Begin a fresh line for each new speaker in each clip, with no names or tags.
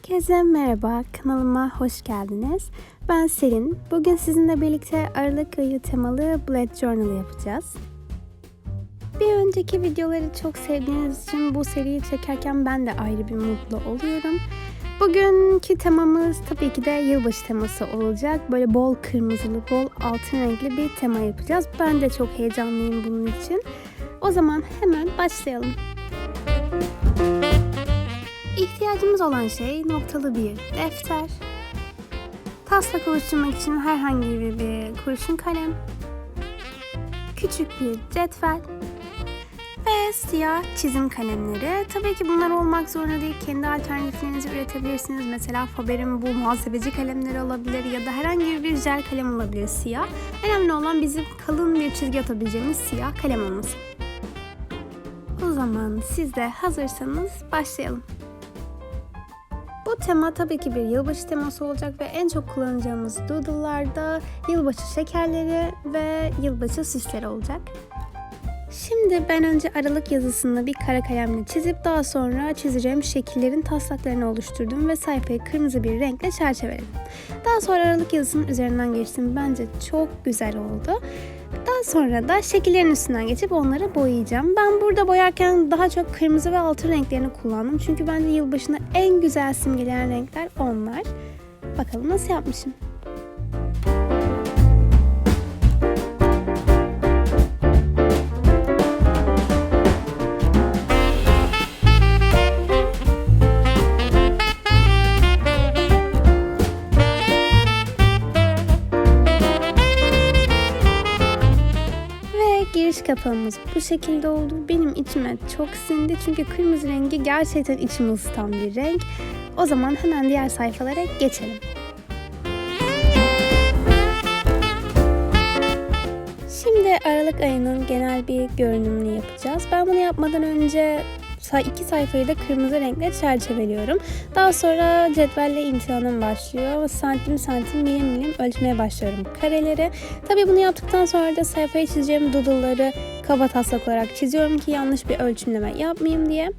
Herkese merhaba, kanalıma hoş geldiniz. Ben Selin. Bugün sizinle birlikte Aralık ayı temalı Bullet Journal yapacağız. Bir önceki videoları çok sevdiğiniz için bu seriyi çekerken ben de ayrı bir mutlu oluyorum. Bugünkü temamız tabii ki de yılbaşı teması olacak. Böyle bol kırmızılı, bol altın renkli bir tema yapacağız. Ben de çok heyecanlıyım bunun için. O zaman hemen başlayalım. İhtiyacımız olan şey noktalı bir defter, taslak oluşturmak için herhangi bir kurşun kalem, küçük bir cetvel ve siyah çizim kalemleri. Tabii ki bunlar olmak zorunda değil. Kendi alternatiflerinizi üretebilirsiniz. Mesela Faber'in bu muhasebeci kalemleri olabilir ya da herhangi bir jel kalem olabilir siyah. Önemli olan bizim kalın bir çizgi atabileceğimiz siyah kalem olması. O zaman siz de hazırsanız başlayalım. Tema tabii ki bir yılbaşı teması olacak ve en çok kullanacağımız doodle'larda yılbaşı şekerleri ve yılbaşı süsleri olacak. Şimdi ben önce aralık yazısını bir kara kalemle çizip daha sonra çizeceğim şekillerin taslaklarını oluşturdum ve sayfayı kırmızı bir renkle çerçeveledim. Daha sonra aralık yazısının üzerinden geçtim. Bence çok güzel oldu. Daha sonra da şekillerin üstünden geçip onları boyayacağım. Ben burada boyarken daha çok kırmızı ve altın renklerini kullandım. Çünkü bence yılbaşında en güzel simgeleyen renkler onlar. Bakalım nasıl yapmışım. Kapağımız bu şekilde oldu. Benim içime çok sindi çünkü kırmızı rengi gerçekten içimi ısıtan bir renk. O zaman hemen diğer sayfalara geçelim. Şimdi Aralık ayının genel bir görünümünü yapacağız. Ben bunu yapmadan önce iki sayfayı da kırmızı renkle çerçeveliyorum. Daha sonra cetvelle imtihanım başlıyor. Santim santim milim milim ölçmeye başlıyorum kareleri. Tabii bunu yaptıktan sonra da sayfaya çizeceğim doodle'ları kaba taslak olarak çiziyorum ki yanlış bir ölçümleme yapmayayım diye.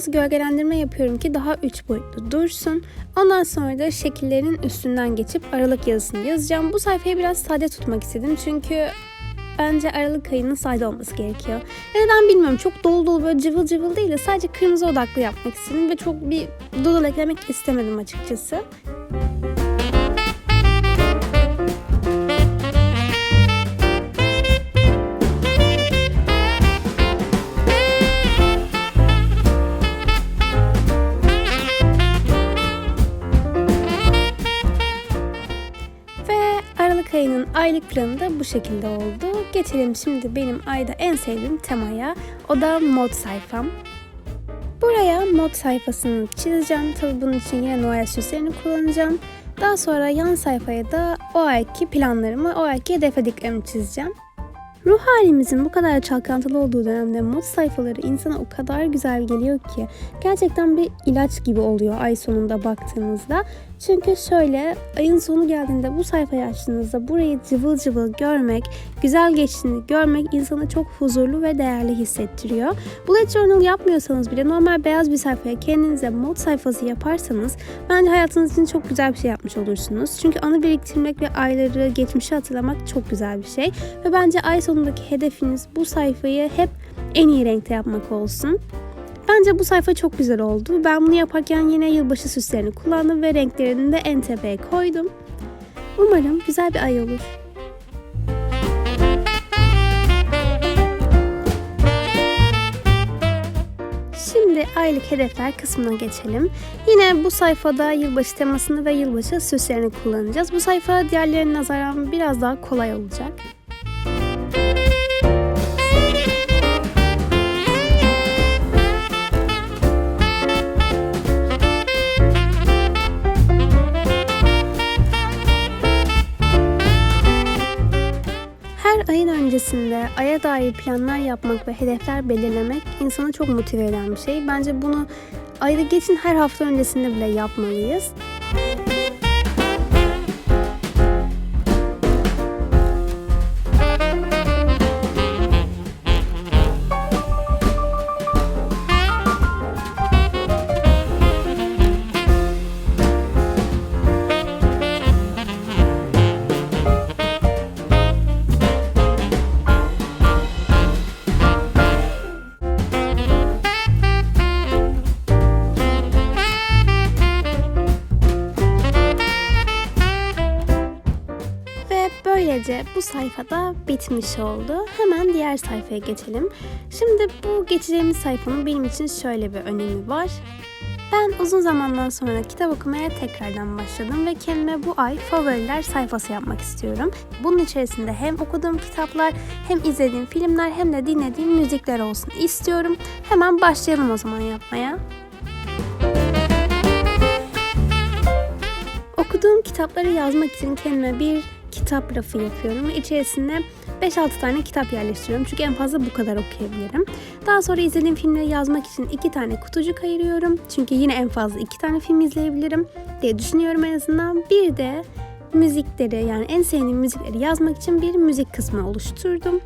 Biraz gölgelendirme yapıyorum ki daha üç boyutlu dursun. Ondan sonra da şekillerin üstünden geçip aralık yazısını yazacağım. Bu sayfayı biraz sade tutmak istedim çünkü bence aralık ayının sade olması gerekiyor. Neden bilmiyorum çok dolu dolu böyle cıvıl cıvıl değil de sadece kırmızı odaklı yapmak istedim ve çok bir doodle eklemek istemedim açıkçası. Aylık planı da bu şekilde oldu. Geçelim şimdi benim ayda en sevdiğim temaya. O da mod sayfam. Buraya mod sayfasını çizeceğim. Tabii bunun için yine Noel süslerini kullanacağım. Daha sonra yan sayfaya da o ayki planlarımı, o ayki hedeflediklerimi çizeceğim. Ruh halimizin bu kadar çalkantılı olduğu dönemde mod sayfaları insana o kadar güzel geliyor ki gerçekten bir ilaç gibi oluyor ay sonunda baktığınızda. Çünkü şöyle ayın sonu geldiğinde bu sayfayı açtığınızda burayı cıvıl cıvıl görmek, güzel geçtiğini görmek insanı çok huzurlu ve değerli hissettiriyor. Bullet journal yapmıyorsanız bile normal beyaz bir sayfaya kendinize mod sayfası yaparsanız bence hayatınız için çok güzel bir şey yapmış olursunuz. Çünkü anı biriktirmek ve ayları, geçmişi hatırlamak çok güzel bir şey. Ve bence ay sonundaki hedefiniz bu sayfayı hep en iyi renkte yapmak olsun. Bence bu sayfa çok güzel oldu. Ben bunu yaparken yine yılbaşı süslerini kullandım ve renklerini de en tepeye koydum. Umarım güzel bir ay olur. Şimdi aylık hedefler kısmına geçelim. Yine bu sayfada yılbaşı temasını ve yılbaşı süslerini kullanacağız. Bu sayfa diğerlerine nazaran biraz daha kolay olacak. Aya dair planlar yapmak ve hedefler belirlemek insanı çok motive eden bir şey. Bence bunu ayda geçin her hafta öncesinde bile yapmalıyız. Sayfada bitmiş oldu. Hemen diğer sayfaya geçelim. Şimdi bu geçeceğimiz sayfanın benim için şöyle bir önemi var. Ben uzun zamandan sonra kitap okumaya tekrardan başladım ve kendime bu ay favoriler sayfası yapmak istiyorum. Bunun içerisinde hem okuduğum kitaplar, hem izlediğim filmler, hem de dinlediğim müzikler olsun istiyorum. Hemen başlayalım o zaman yapmaya. Okuduğum kitapları yazmak için kendime bir kitap rafı yapıyorum ve içerisine 5-6 tane kitap yerleştiriyorum. Çünkü en fazla bu kadar okuyabilirim. Daha sonra izlediğim filmleri yazmak için 2 tane kutucuk ayırıyorum. Çünkü yine en fazla 2 tane film izleyebilirim diye düşünüyorum en azından. Bir de müzikleri yani en sevdiğim müzikleri yazmak için bir müzik kısmı oluşturdum.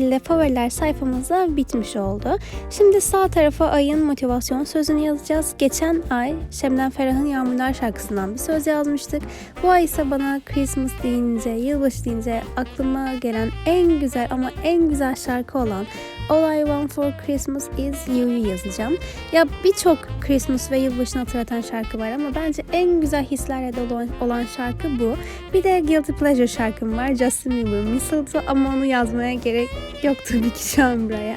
Şekilde favoriler sayfamıza bitmiş oldu. Şimdi sağ tarafa ayın motivasyon sözünü yazacağız. Geçen ay Şebnem Ferah'ın Yağmurlar şarkısından bir söz yazmıştık. Bu ay ise bana Christmas deyince, yılbaşı deyince aklıma gelen en güzel ama en güzel şarkı olan All I Want For Christmas Is You'yu yazacağım. Ya birçok Christmas ve yılbaşını hatırlatan şarkı var ama bence en güzel hislerle dolu olan- şarkı bu. Bir de Guilty Pleasure şarkım var. Justin Bieber Mistletoe ama onu yazmaya gerek yok tabii ki şu an buraya.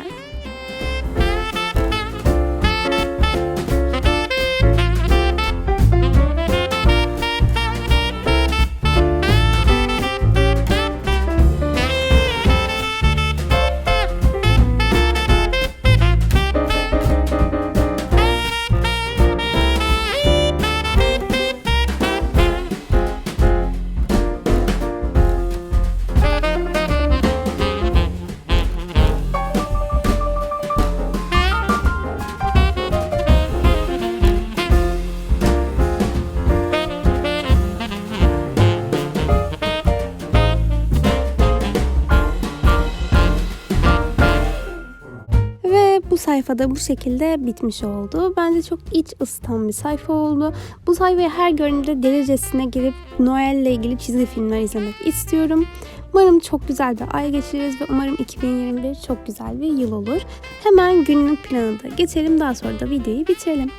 Sayfada bu şekilde bitmiş oldu. Bence çok iç ısıtan bir sayfa oldu. Bu sayfaya her gördüğümde delicesine girip Noel ile ilgili çizgi filmler izlemek istiyorum. Umarım çok güzel bir ay geçiririz ve umarım 2021 çok güzel bir yıl olur. Hemen günlük planı da geçelim daha sonra da videoyu bitirelim.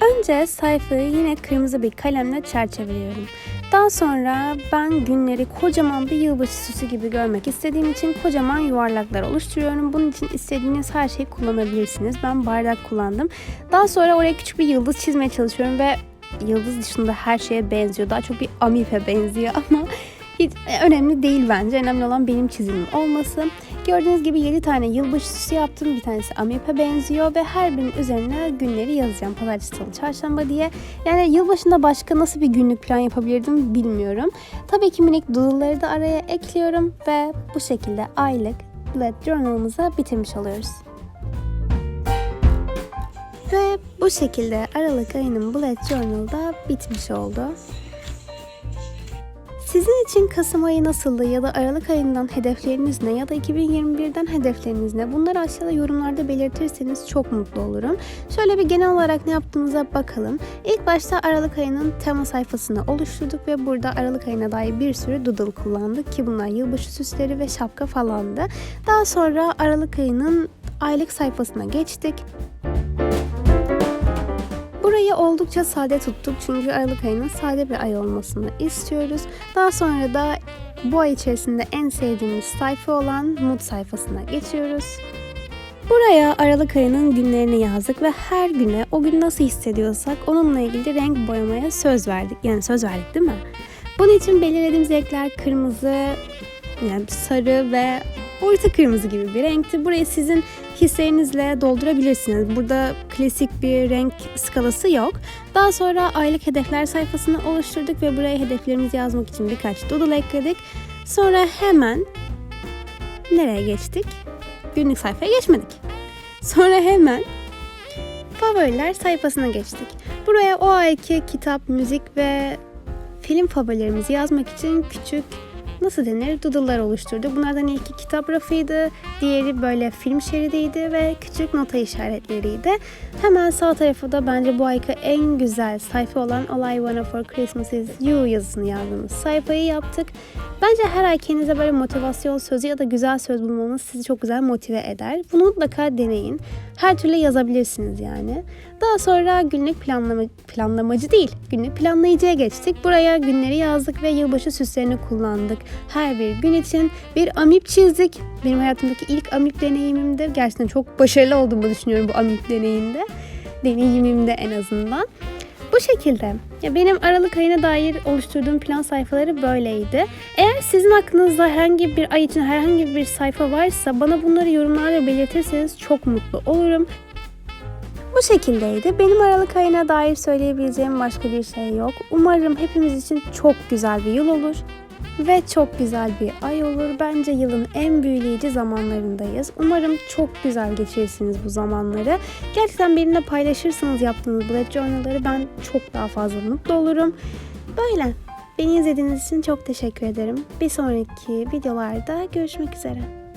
Önce sayfayı yine kırmızı bir kalemle çerçeveliyorum. Daha sonra ben günleri kocaman bir yılbaşı süsü gibi görmek istediğim için kocaman yuvarlaklar oluşturuyorum. Bunun için istediğiniz her şeyi kullanabilirsiniz. Ben bardak kullandım. Daha sonra oraya küçük bir yıldız çizmeye çalışıyorum ve yıldız dışında her şeye benziyor. Daha çok bir amife benziyor ama hiç e, önemli değil bence. Önemli olan benim çizimim olması. Gördüğünüz gibi 7 tane yılbaşı süsü yaptım. Bir tanesi amipe benziyor ve her birinin üzerine günleri yazacağım. Pazartesi, salı, çarşamba diye. Yani yılbaşında başka nasıl bir günlük plan yapabilirdim bilmiyorum. Tabii ki minik doodle'ları da araya ekliyorum ve bu şekilde aylık bullet journal'ımızı bitirmiş oluyoruz. Ve bu şekilde Aralık ayının bullet journal da bitmiş oldu. Sizin için Kasım ayı nasıldı ya da Aralık ayından hedefleriniz ne ya da 2021'den hedefleriniz ne? Bunları aşağıda yorumlarda belirtirseniz çok mutlu olurum. Şöyle bir genel olarak ne yaptığımıza bakalım. İlk başta Aralık ayının tema sayfasını oluşturduk ve burada Aralık ayına dair bir sürü doodle kullandık ki bunlar yılbaşı süsleri ve şapka falandı. Daha sonra Aralık ayının aylık sayfasına geçtik. Burayı oldukça sade tuttuk çünkü Aralık ayının sade bir ay olmasını istiyoruz. Daha sonra da bu ay içerisinde en sevdiğimiz sayfa olan Mood sayfasına geçiyoruz. Buraya Aralık ayının günlerini yazdık ve her güne o gün nasıl hissediyorsak onunla ilgili renk boyamaya söz verdik. Yani söz verdik değil mi? Bunun için belirlediğimiz renkler kırmızı, yani sarı ve orta kırmızı gibi bir renkti. Burayı sizin hislerinizle doldurabilirsiniz. Burada klasik bir renk skalası yok. Daha sonra aylık hedefler sayfasını oluşturduk ve buraya hedeflerimizi yazmak için birkaç doodle ekledik. Sonra hemen nereye geçtik? Günlük sayfaya geçmedik. Sonra hemen favoriler sayfasına geçtik. Buraya o ayki kitap, müzik ve film favorilerimizi yazmak için küçük nasıl denir doodle'lar oluşturduk. Bunlardan ilki kitap rafıydı, diğeri böyle film şeridiydi ve küçük nota işaretleriydi. Hemen sağ tarafı da bence bu ayki en güzel sayfa olan All I Wanna For Christmas Is You yazısını yazdığımız sayfayı yaptık. Bence her ay kendinize böyle motivasyon sözü ya da güzel söz bulmanız sizi çok güzel motive eder. Bunu mutlaka deneyin. Her türlü yazabilirsiniz yani. Daha sonra günlük planlama, planlamacı değil, günlük planlayıcıya geçtik. Buraya günleri yazdık ve yılbaşı süslerini kullandık. Her bir gün için bir amip çizdik. Benim hayatımdaki ilk amip deneyimimde gerçekten çok başarılı olduğumu düşünüyorum bu amip deneyimde. Deneyimimde en azından. Bu şekilde. Ya benim Aralık ayına dair oluşturduğum plan sayfaları böyleydi. Eğer sizin aklınızda herhangi bir ay için herhangi bir sayfa varsa bana bunları yorumlarda belirtirseniz çok mutlu olurum. Bu şekildeydi. Benim Aralık ayına dair söyleyebileceğim başka bir şey yok. Umarım hepimiz için çok güzel bir yıl olur ve çok güzel bir ay olur. Bence yılın en büyüleyici zamanlarındayız. Umarım çok güzel geçirirsiniz bu zamanları. Gerçekten benimle paylaşırsanız yaptığınız bullet journal'ları ben çok daha fazla mutlu olurum. Böyle. Beni izlediğiniz için çok teşekkür ederim. Bir sonraki videolarda görüşmek üzere.